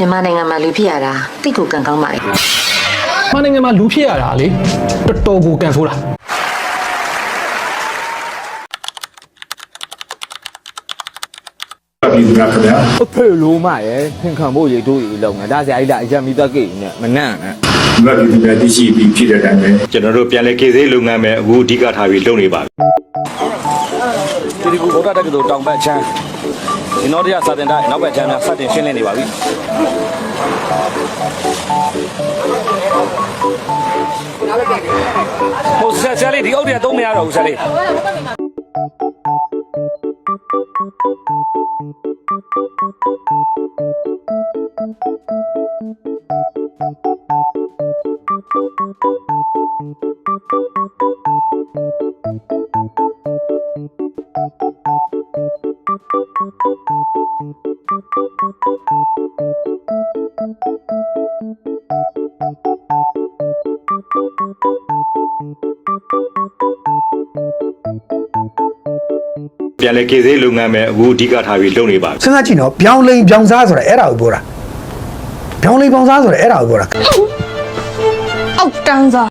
မြန်မာနိုင်ငံမှာလူဖြစ်ရတာတိတ်ကိုကံကောင်းပါလေမန်နိုင်ငံမှာလူဖြစ်ရတာလေတော်တော်ကိုကန်ဆိုးတာပြည်သူများခင်ဗျာအဖေလိုမရဲ့ဖင်ခံဖို့ရေတို့ရေလုံးငါဒါဆရာကြီးဒါအရက်မီတက်ကိနဲ့မနန့်နဲ့ဒီမှာပြည်သူများသိရှိပြီးဖြစ်တဲ့အတိုင်းပဲကျွန်တော်တို့ပြန်လဲကေစေးလုပ်ငန်းပဲအခုအဓိကထားပြီးလုပ်နေပါပြီဒီကူဗုဒ္ဓတက္ကသိုလ်တောင်ဘက်ချမ်း ဒီနောက်တရစာတင်တိုင်းနောက်ဘက်ချမ်းများစတင်ရှင်းလင်းနေပါပြီဟိုဆက်ဆက်လေးဒီအုပ်တွေသုံးမရတော့ဘူးဆက်လေး ပြန်လဲကေစေးလုပ်ငန်းပဲအခုအဓိကထားပြီးလုပ်နေပါပြီစဉ်းစားကြည့်နော်ပြောင်းလိန်ပြောင်းစားဆိုတာအဲ့ဒါကိုပြောတာပြောင်းလိန်ပြောင်းစားဆိုတာအဲ့ဒါကိုပြောတာအောက်တန်းစား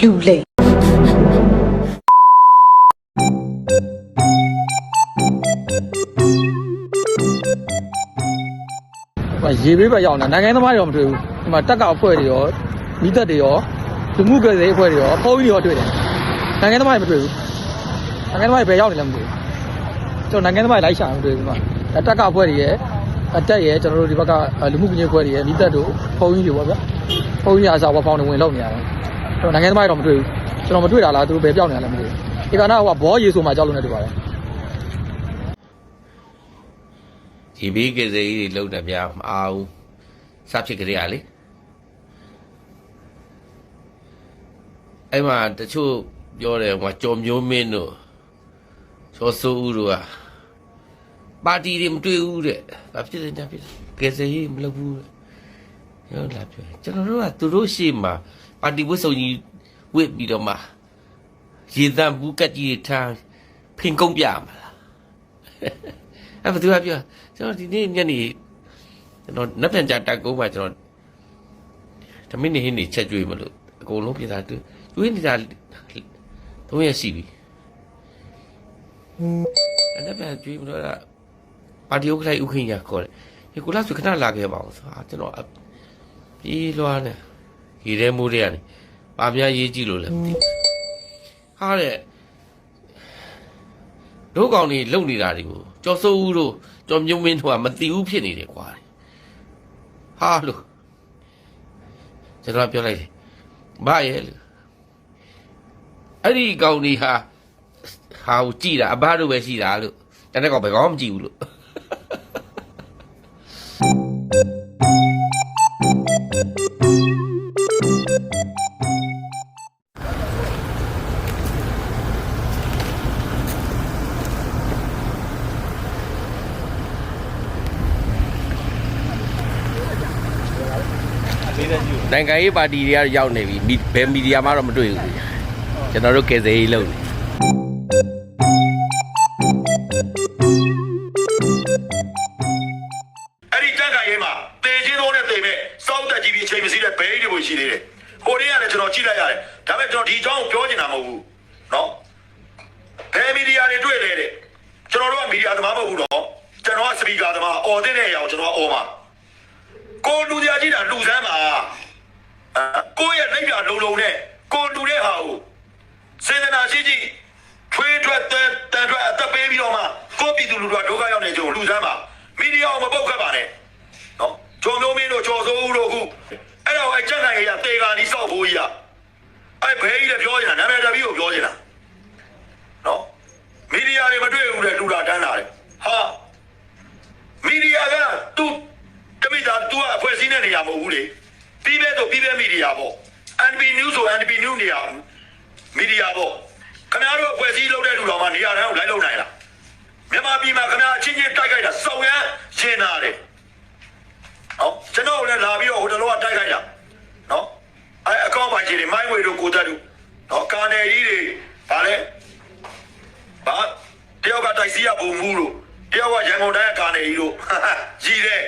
လူလိမ် ရေဘေးပဲရောက်နေတာနိုင်ငံသမားတွေရောမတွေ့ဘူးဒီမှာတက်ကောက်အဖွဲ့တွေရောမိသက်တွေရောလူမှုကွယ်ရေးအဖွဲ့တွေရောပုံကြီးတွေရောတွေ့တယ်နိုင်ငံသမားတွေမတွေ့ဘူးနိုင်ငံသမားတွေဘယ်ရောက်နေလဲမသိဘူးကျွန်တော်နိုင်ငံသမားတွေလိုက်ရှာမတွေ့ဘူးဒီမှာတက်ကောက်အဖွဲ့တွေရဲ့အတက်ရဲ့ကျွန်တော်တို့ဒီဘက်ကလူမှုကွယ်ရေးအဖွဲ့တွေရဲ့မိသက်တို့ပုံကြီးတွေပေါ့ဗျာပုံကြီးအစားဘောဖောင်းတွေဝင်လောက်နေရတယ်ကျွန်တော်နိုင်ငံသမားတွေတော့မတွေ့ဘူးကျွန်တော်မတွေ့တာလားသူတို့ဘယ်ပြောင်းနေရလဲမသိဘူးဒီကနေ့ဟိုကဘောရေဆိုမှကြောက်လို့နေတူပါတယ် ဒီဘေးကလေးတွေလုံးတယ်ဗျာမအားဘူးစဖြစ်ကြရလေအဲ့မှာတချို့ပြောတယ်ဟိုကြော်မျိုးမင်းတို့ချောဆိုးဦးတို့ကပါတီတွေမတွေ့ဘူးတဲ့ဘာဖြစ်လဲညာဖြစ်လဲကယ်ဆယ်ရေးမလုပ်ဘူးတဲ့ရောလာပြောကျွန်တော်တို့ကသူတို့ရှေ့မှာပါတီဝတ်စုံကြီးဝစ်ပြီးတော့မှရေတံဘူးကတ်ကြီးတွေထားဖင်ကုန်းပြမှာလား အဲ့ဘယ်သူကပြောကျွန်တော်ဒီနေ့ညနေကျွန်တော်နက်ပြန်ကြတက်ကုန်းမှာကျွန်တော်ဓမင်းနေဟင်းနေချက်ကျွေးမလို့အကုန်လုံးပြည်သားသူကျွေးနေတာသုံးရက်ရှိပြီအဲ့နက်ပြန်ကျွေးမလို့ကပါတီဥက္ကဋ္ဌဥခိညာခေါ်တယ်ဒီကုလားဆိုခဏလာခဲ့ပါအောင်ဆိုဟာကျွန်တော်ပြေးလွှားနေရေထဲမိုးတွေကနေပါများရေးကြည့်လို့လည်းမသိဘူးဟာတဲ့ တို့ကောင်တွေလုံနေတာတွေကိုကြော်စိုးဦးတို့ကြော်မြုံမင်းတို့ကမတိဘူးဖြစ်နေတယ်ကွာဟာလို့ကျွန်တော်ပြောလိုက်တယ်ဘာရဲ့လို့အဲ့ဒီကောင်တွေဟာဟာကိုကြည်တာအဘတို့ပဲရှိတာလို့တနေ့ကောင်ဘယ်ကောင်မှမကြည့်ဘူးလို့ နိုင်ငံရေးပါတီတွေကရောက်နေပြီမီဘယ်မီဒီယာမှတော့မတွေ့ဘူးကျွန်တော်တို့ကယ်ဆယ်ရေးလုပ်နေအဲ့ဒီတန်ခါရဲမှာတေချင်းသုံးနဲ့တေမဲ့စောက်တက်ကြီးပြီးအချိန်မစီးတဲ့ဘဲကြီးတွေရှိသေးတယ်။ဟိုနေ့ကလည်းကျွန်တော်ကြည့်လိုက်ရတယ်။ဒါပေမဲ့ကျွန်တော်ဒီအကြောင်းကိုပြောချင်တာမဟုတ်ဘူး။နော်။ဘယ်မီဒီယာတွေတွေ့လဲတဲ့။ကျွန်တော်တို့ကမီဒီယာသမားမဟုတ်ဘူးနော်။ကျွန်တော်ကစပီကာသမားအော်တဲ့တဲ့အရာကိုကျွန်တော်ကအော်မှာ။ကိုလူကြကြီးတာလူစမ်းပါ။အာ ကိုယ့်ရဲ့လက်ပြလုံလုံနဲ့ကိုလူတဲ့ဟာကိုစေတနာရှိရှိထွေးထွက်တန်တန်ထွက်အသက်ပေးပြီးတော့မှကိုယ့်ပြည်သူလူထုကဒုက္ခရောက်နေကြုံလူစမ်းပါမီဒီယာကိုမပုတ်ခတ်ပါနဲ့နော်ဂျုံမျိုးမင်းတို့ကျော်စိုးဦးတို့အခုအဲ့တော့အဲ့ကြက်နိုင်ရတေကာနီးစောက်ဖို့ကြီးကအဲ့ဘဲကြီးလည်းပြောနေတာနာမည်တပီးကိုပြောနေတာနော်မီဒီယာတွေမတွေ့ဘူးတဲ့လူတာတန်းတာတဲ့ဟာမီဒီယာကသူတမိသားသူကအဖွဲ့အစည်းနဲ့နေရာမဟုတ်ဘူးလေ ပြီးပဲဆိုပြီးပဲမီဒီယာပေါ့ NB News ဆို NB News နေရာမီဒီယာပေါ့ခင်ဗျားတို့အဖွဲ့အစည်းလုပ်တဲ့လူတော်မှနေရာတိုင်းကိုလိုက်လုပ်နိုင်လားမြန်မာပြည်မှာခင်ဗျားအချင်းချင်းတိုက်ခိုက်တာစောက်ရမ်းရှင်းတာတယ်နော်ကျွန်တော်လည်းလာပြီးတော့ဟိုတလောကတိုက်ခိုက်တာနော်အဲအကောင့်ပါကြီးတွေမိုင်းဝေတို့ကိုတက်တို့နော်ကာနယ်ကြီးတွေဗာလဲဗာတယောက်ကတိုက်စီရဘုံမူတို့တယောက်ကရန်ကုန်တိုင်းကကာနယ်ကြီးတို့ကြီးတယ်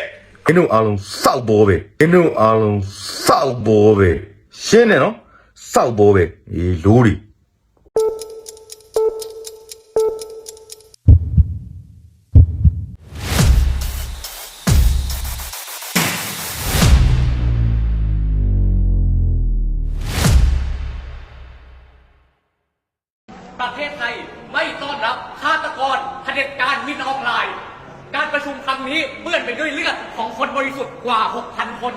မင်းတို့အားလုံးစောက်ဘောပဲမင်းတို့အားလုံးစောက်ဘောပဲရှင်းတယ်နော်စောက်ဘောပဲအေးလိုးတွေ ประเทศไทยไม่ต้อนรับฆาตกรเผด็จการมินออฟไลน์ การประชุมครั้งนี้เปื้อนไปด้วยเลือดของคนบริสุทธิ์กว่า 6,000 คน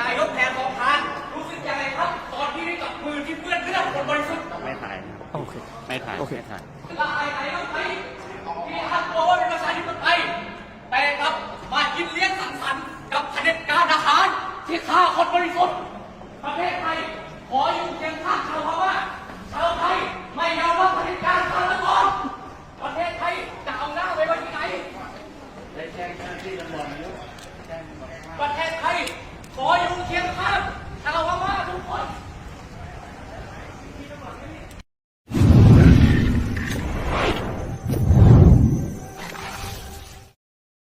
นายกแพทองทานรู้สึกยังไงครับ ตอนที่ได้จับมือที่เปื้อนเลือดคนบริสุทธิ์ไม่ถ่ายโอเคไม่ถ่ายโอเคถ่ายละอายไหนบ้างไหมที่อ้างตัวว่าเป็นประชาธิปไตยแต่กลับมากินเลี้ยงสังสรรค์กับเผด็จการทหารที่ฆ่าคนบริสุทธิ์ประเทศไทยขออยู่เคียงข้างชาวพม่าชาวไทย